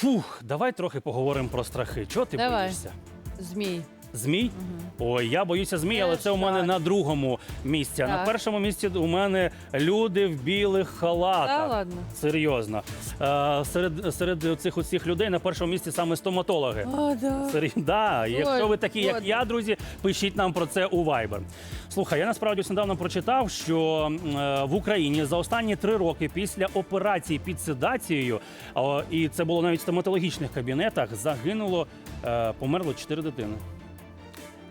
Фух, давай трохи поговоримо про страхи. Чого ти Давай. боїшся? Змій. Змій? Ой, я боюся змій, але це у мене на другому місці. А на Так. першому місці у мене люди в білих халатах. Та ладно. Серйозно. Е, серед, серед цих усіх людей на першому місці саме стоматологи. О, да. Сері... Да, якщо ви такі, як я, друзі, пишіть нам про це у Viber. Слухай, я насправді ось недавно прочитав, що м, е, в Україні за останні три роки після операції під седацією, о, і це було навіть в стоматологічних кабінетах, загинуло, е, померло чотири дитини.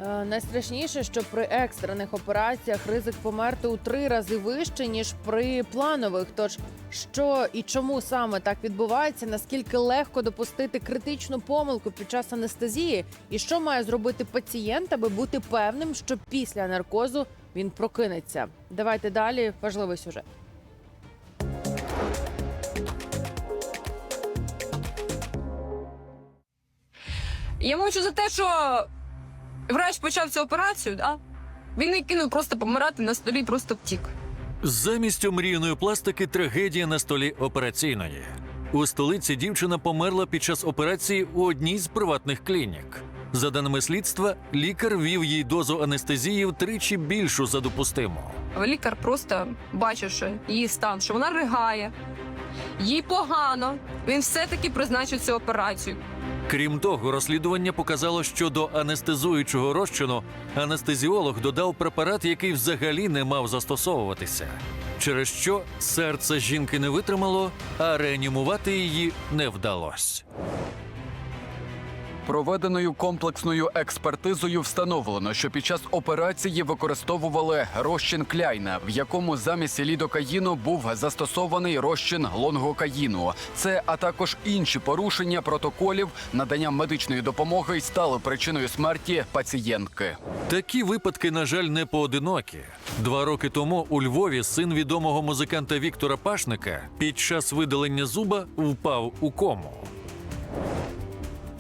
Е, Найстрашніше, що при екстрених операціях ризик померти у три рази вищий, ніж при планових. Тож що і чому саме так відбувається? Наскільки легко допустити критичну помилку під час анестезії? І що має зробити пацієнт, аби бути певним, що після наркозу він прокинеться? Давайте далі. Важливий сюжет. Я мовчу за те, що врач почав цю операцію, да? він не кинув просто помирати на столі, просто втік. Замість омріяної пластики трагедія на столі операційної. У столиці дівчина померла під час операції у одній з приватних клінік. За даними слідства, лікар ввів їй дозу анестезії втричі більшу за допустиму. Лікар просто бачивши її стан, що вона ригає, їй погано. Він все-таки призначив цю операцію. Крім того, розслідування показало, що до анестезуючого розчину анестезіолог додав препарат, який взагалі не мав застосовуватися, через що серце жінки не витримало, а реанімувати її не вдалося. Проведеною комплексною експертизою встановлено, що під час операції використовували розчин кляйна, в якому замість лідокаїну був застосований розчин лонгокаїну. Це а також інші порушення протоколів надання медичної допомоги й стали причиною смерті пацієнтки. Такі випадки, на жаль, не поодинокі. Два роки тому у Львові син відомого музиканта Віктора Пашника під час видалення зуба впав у кому.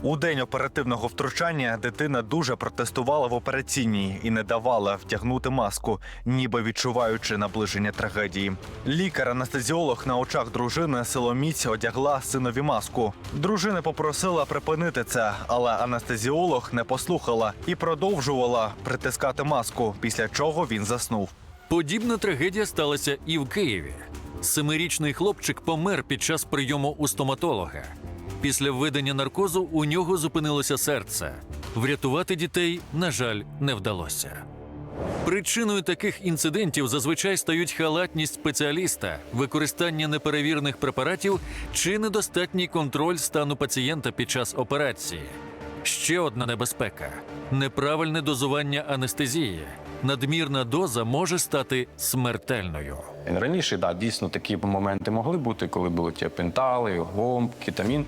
У день оперативного втручання дитина дуже протестувала в операційній і не давала втягнути маску, ніби відчуваючи наближення трагедії. Лікар-анестезіолог на очах дружини силоміць одягла синові маску. Дружина попросила припинити це, але анестезіолог не послухала і продовжувала притискати маску, після чого він заснув. Подібна трагедія сталася і в Києві. Семирічний хлопчик помер під час прийому у стоматолога. Після введення наркозу у нього зупинилося серце. Врятувати дітей, на жаль, не вдалося. Причиною таких інцидентів зазвичай стають халатність спеціаліста, використання неперевірених препаратів чи недостатній контроль стану пацієнта під час операції. Ще одна небезпека неправильне дозування анестезії. Надмірна доза може стати смертельною. Раніше да, дійсно такі моменти могли бути, коли були ті пентали, гом, кетамін.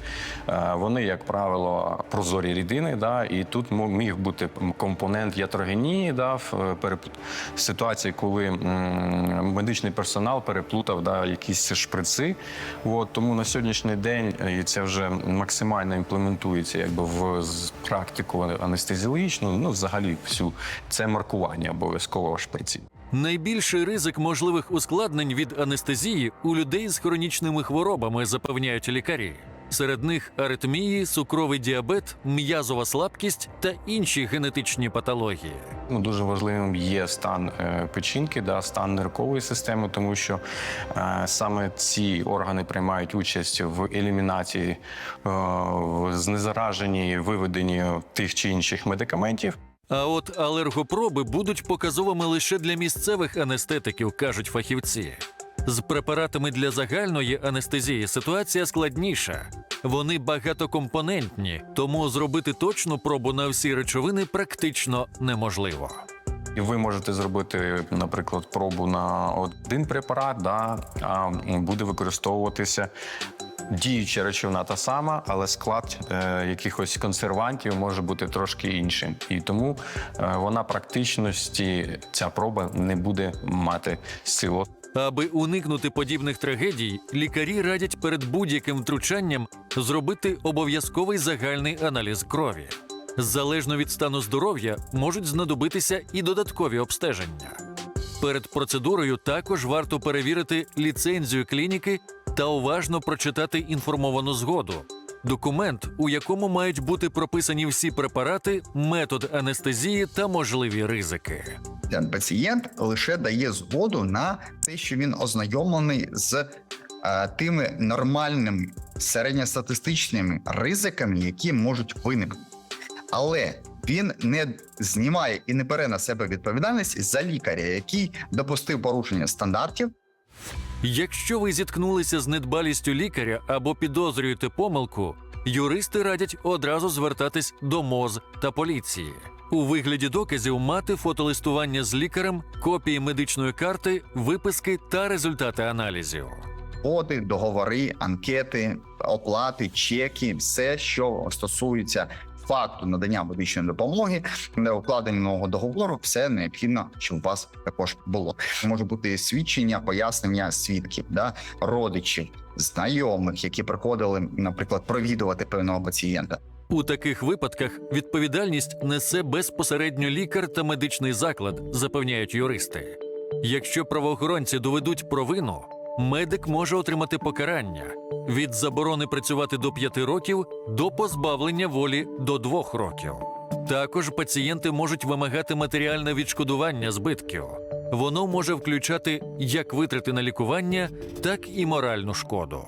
Е, Вони, як правило, прозорі рідини, да, і тут міг бути компонент ятрогенії да, в е, ситуації, коли медичний персонал переплутав да, якісь шприци. От, тому на сьогоднішній день е, і це вже максимально імплементується якби, в практику анестезіологічну, ну взагалі всю це маркування обов'язково шприці. Найбільший ризик можливих ускладнень від анестезії у людей з хронічними хворобами, запевняють лікарі. Серед них аритмії, цукровий діабет, м'язова слабкість та інші генетичні патології. Ну, дуже важливим є стан е, печінки, да, стан ниркової системи, тому що е, саме ці органи приймають участь в елімінації, е, в знезараженні, виведенні тих чи інших медикаментів. А от алергопроби будуть показовими лише для місцевих анестетиків, кажуть фахівці. З препаратами для загальної анестезії ситуація складніша. Вони багатокомпонентні, тому зробити точну пробу на всі речовини практично неможливо. І ви можете зробити, наприклад, пробу на один препарат, да, а буде використовуватися діюча речовина та сама, але склад е, якихось консервантів може бути трошки іншим. І тому е, вона практичності ця проба не буде мати силу. Аби уникнути подібних трагедій, лікарі радять перед будь-яким втручанням зробити обов'язковий загальний аналіз крові. Залежно від стану здоров'я можуть знадобитися і додаткові обстеження. Перед процедурою також варто перевірити ліцензію клініки та уважно прочитати інформовану згоду. документ, у якому мають бути прописані всі препарати, метод анестезії та можливі ризики. Пацієнт лише дає згоду на те, що він ознайомлений з е, тими нормальними середньостатистичними ризиками, які можуть виникнути. Але він не знімає і не бере на себе відповідальність за лікаря, який допустив порушення стандартів Якщо ви зіткнулися з недбалістю лікаря або підозрюєте помилку, юристи радять одразу звертатись до МОЗ та поліції. У вигляді доказів мати фотолистування з лікарем, копії медичної карти, виписки та результати аналізів. коди, договори, анкети, оплати, чеки, все, що стосується факту надання медичної допомоги, укладеного договору, все необхідно, щоб у вас також було. Може бути свідчення, пояснення свідків, да, родичів, знайомих, які приходили, наприклад, провідувати певного пацієнта. У таких випадках відповідальність несе безпосередньо лікар та медичний заклад, запевняють юристи. Якщо правоохоронці доведуть провину, медик може отримати покарання від заборони працювати до 5 років до позбавлення волі до 2 років. Також пацієнти можуть вимагати матеріальне відшкодування збитків. Воно може включати як витрати на лікування, так і моральну шкоду.